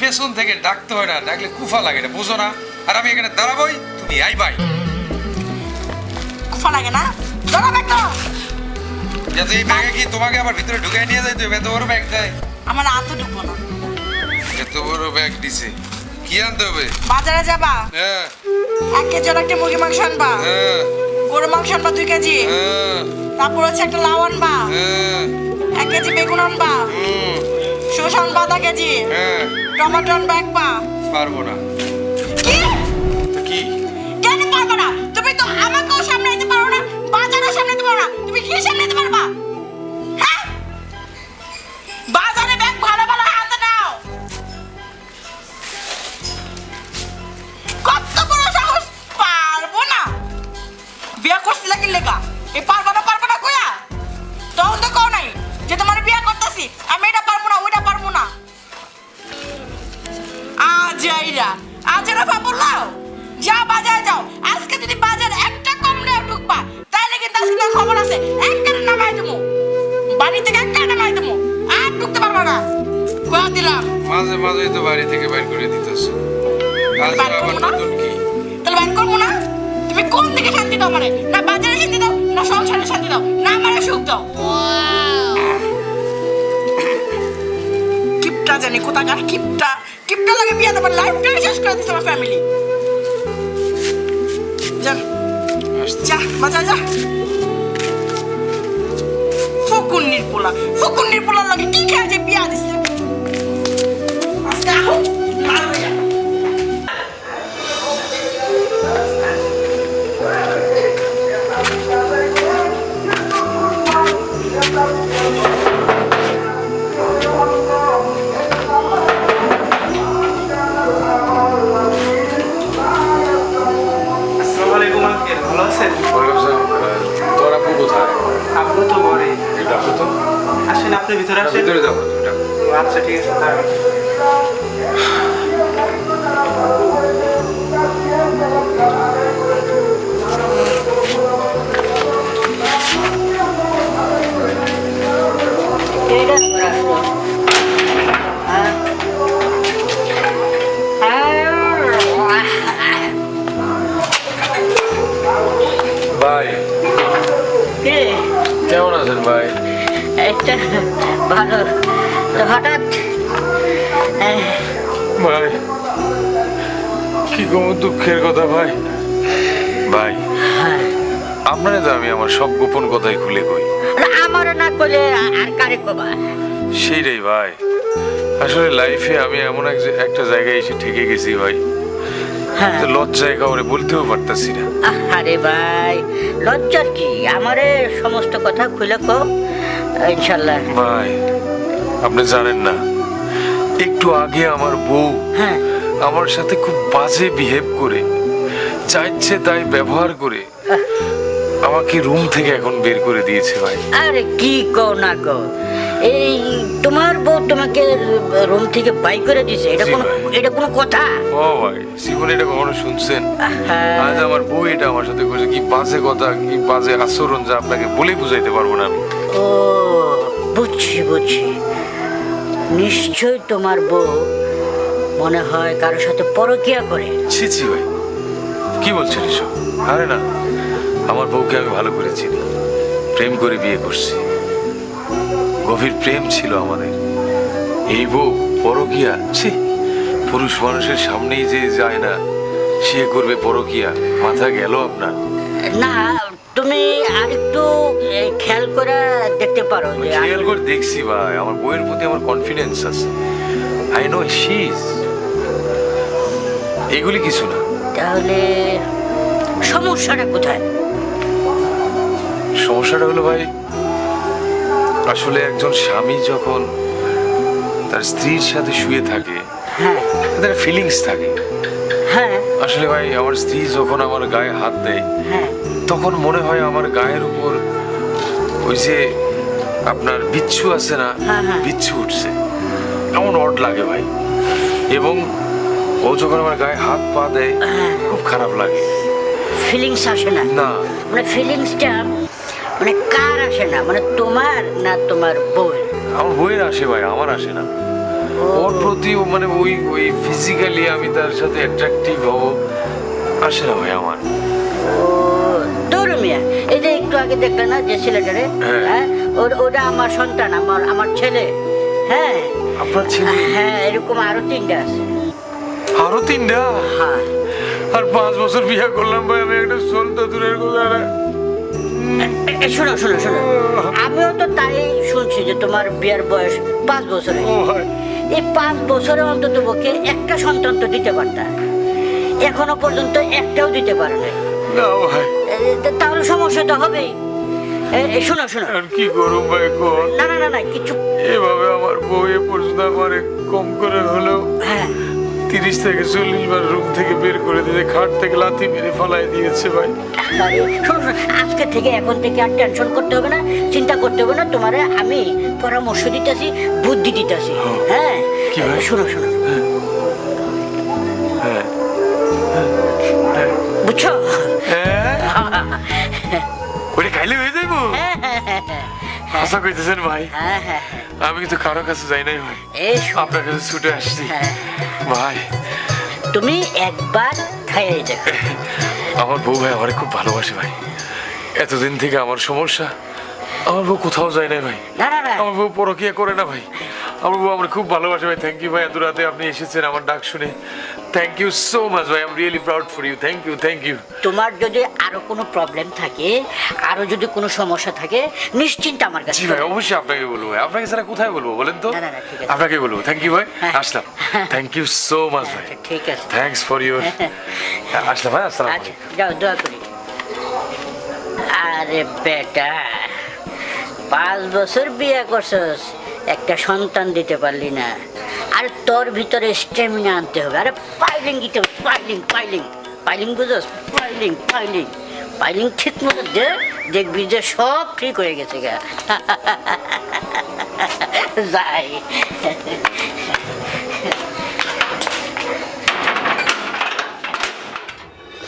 পেছন থেকে ডাকতে হয় না ডাকলে কুফা লাগে না বুঝো না। আর আমি এখানে দাঁড়াবোই তুমি আই বাই কুফা লাগে না? ধরো ব্যাগটা যাতে এই ব্যাগে কি তোমাকে আবার ভিতরে ঢুকাই নিয়ে যাইতে হবে? এত বড় ব্যাগ দেয়। আমার হাতও ঢুকবো না। এত বড় ব্যাগ দিছে। কি আনতে হবে? বাজারে যাবা? হ্যাঁ। এক কেজি একটা মুরগি মাংস আনবা। হ্যাঁ। গরু মাংস আনবা দুই কেজি। হ্যাঁ। তারপর হচ্ছে একটা লাউ আনবা। হ্যাঁ। এক কেজি বেগুন আনবা। শসা আনবা আধা কেজি। হ্যাঁ। টমেটো আনবা এক পা পারব না। বিয়ে করছিলা কি লেখা এই পারব না পারব না কোয়া তখন তো কও নাই যে তোমার বিয়া করতেছি, আমি এটা পারব না, ওইটা পারব না। আজ আইরা আজ এরা বললাও? যা বাজায় যাও আজকে শান্তি দাও মানে। না বাজারে শান্তি দাও, না সংসারে শান্তি দাও। না মানে সুখ দাও। কিপটা জানি কোথাকার কিপটা। কিপটা লাগে বিয়ে দেবার, লাইফটাই শেষ করে দিচ্ছে আমার ফ্যামিলি যান যা বাজা যা। ফকুন্নির পোলা ফকুন্নির পোলার লাগে কি খেয়ে যে বিয়া দিছে? আজকে আহো। কেমন আছেন ভাই একটা ভালো তো হঠাৎ আহ, ভাই কি কম দুঃখের কথা ভাই? ভাই হ্যাঁ। আপনারে তো আমি আমার সব গোপন কথাই খুলে কই। আমারও না করলে আর কারে কবা? সেইটাই ভাই আসলে লাইফে আমি এমন এক একটা জায়গায় এসে ঠেকে গেছি ভাই। হ্যাঁ। লজ্জায় কাউরে বলতেও পারতাছি না। আরে ভাই লজ্জার কি? আমারে সমস্ত কথা খুলে কো ইনশাল্লাহ। ভাই আপনি জানেন না একটু আগে আমার বউ হ্যাঁ। আমার সাথে খুব বাজে বিহেভ করে চাইছে তাই ব্যবহার করে আমাকে রুম থেকে এখন বের করে দিয়েছে ভাই। আরে কি কও না কও। এই তোমার বউ তোমাকে রুম থেকে বাই করে দিছে এটা কোনো এটা কোনো কথা? ও ভাই জীবনে এটা কখনো শুনছেন? হ্যাঁ। আজ আমার বউ এটা আমার সাথে করেছে কি বাজে কথা কি বাজে আচরণ যা আপনাকে বলে বুঝাইতে পারব না আমি। ও বুঝছি বুঝছি। নিশ্চয় তোমার বউ মনে হয় কারোর সাথে পরকিয়া করে। ছি ছি ভাই। কি বলছেন এসব? আরে না আমার বউকে আমি ভালো করে চিনি। প্রেম করে বিয়ে করছি। গভীর প্রেম ছিল আমাদের। এই বউ পরকিয়া ছি পুরুষ মানুষের সামনেই যে যায় না সে করবে পরকিয়া। মাথা গেল আপনার। না তুমি আরেকটু খেয়াল করে দেখতে পারো যে খেয়াল করে দেখছি ভাই। আমার বইয়ের প্রতি আমার কনফিডেন্স আছে। আই নো শিজ এগুলি কিছু না। তাহলে সমস্যাটা কোথায়? সমস্যাটা হলো ভাই আসলে একজন স্বামী যখন তার স্ত্রীর সাথে শুয়ে থাকে হ্যাঁ। তাদের ফিলিংস থাকে। হ্যাঁ। আসলে ভাই আমার স্ত্রী যখন আমার গায়ে হাত দেয় হ্যাঁ। তখন মনে হয় আমার গায়ের উপর ওই যে আপনার বিচ্ছু আছে না হ্যাঁ, হ্যাঁ। বিচ্ছু উঠছে। এমন অড লাগে ভাই। এবং ও যখন আমার গায়ে হাত পা দেয়। খুব খারাপ লাগে। ফিলিংস আসে না? না। মানে ফিলিংসটা মানে কার আসে না? মানে তোমার না তোমার বউয়ের? আমার বইয়ের আসে ভাই আমার আসে না। ওর প্রতি মানে ওই ওই ফিজিক্যালি আমি তার সাথে অ্যাট্রাকটিভ হব আসে না ভাই আমার। মিয়া এই যে একটু আগে দেখলে না যে ছেলেটারে হ্যাঁ। হ্যাঁ ওটা আমার সন্তান আমার আমার ছেলে হ্যাঁ। আপনার ছেলে? হ্যাঁ এরকম আরও তিনটা আছে। আরও তিনটা? হ্যাঁ। আর পাঁচ বছর বিয়ে করলাম ভাই আমি একটা সন্তা দূরের কথা। শোনো শোনো শোনো। আমিও তো তাই শুনছি যে তোমার বিয়ের বয়স পাঁচ বছর এই পাঁচ বছরে অন্তত পক্ষে একটা সন্তান তো দিতে পারতা। এখনও পর্যন্ত একটাও দিতে পারে নাই। তাহলে সমস্যা তো হবেই। শোনো শোনো। আর কি করুম ভাই না না না না কিছু এভাবে আমার বউ এ পর্যন্ত আমার কম করে হলেও তিরিশ থেকে চল্লিশ বার রুম থেকে বের করে দিয়ে খাট থেকে লাথি মেরে ফলাই দিয়েছে ভাই। শোনো আজকে থেকে এখন থেকে আর টেনশন করতে হবে না চিন্তা করতে হবে না তোমারে আমি পরামর্শ দিতেছি বুদ্ধি দিতেছি। হ্যাঁ। ভাই? শোনো শোনো। হ্যাঁ। বুঝছ? হ্যাঁ। ওটা খাইলে হয়ে যাইবো। হ্যাঁ হ্যাঁ হ্যাঁ হ্যাঁ। আশা করতেছেন ভাই? হ্যাঁ হ্যাঁ আমি কিন্তু কারও কাছে যাই নাই ভাই। এই আপনার কাছে ছুটে আসছি। হ্যাঁ, ভাই। তুমি একবার খাইয়ে দেখো। আমার বউ ভাই আমার খুব ভালোবাসে ভাই। এতদিন থেকে আমার সমস্যা। আমার বউ কোথাও যায় না ভাই। না না না। আমার বউ পরকিয়া করে না ভাই। আমার বউ আমার খুব ভালোবাসে ভাই। থ্যাংক ইউ ভাই এত রাতে আপনি এসেছেন আমার ডাক শুনে। থ্যাংক ইউ সো মাচ ভাই I am really proud for you thank you thank you তোমার যদি আরও কোনো প্রবলেম থাকে আরও যদি কোনো সমস্যা থাকে নিশ্চিন্ত আমার কাছে জি ভাই অবশ্যই আপনাকে বলব ভাই। আপনাকে ছাড়া কোথায় বলব বলেন তো? না, না, না, ঠিক আছে। আপনাকে বলব। থ্যাংক ইউ ভাই। হ্যাঁ। আসলাম। থ্যাংক ইউ সো মাচ ভাই। আচ্ছা, ঠিক আছে। থ্যাংকস ফর ইউর আসলাম ভাই আসসালাম আচ্ছা যাও দোয়া করি। আরে বেটা পাঁচ বছর বিয়ে করছস একটা সন্তান দিতে পারলি না। আর তোর ভিতরে স্টেমিনা আনতে হবে। আরে পাইলিং দিতে হবে পাইলিং পাইলিং পাইলিং বুঝোস? পাইলিং পাইলিং পাইলিং ঠিক মতো দে, দেখবি যে সব ঠিক হয়ে গেছে গা। যাই।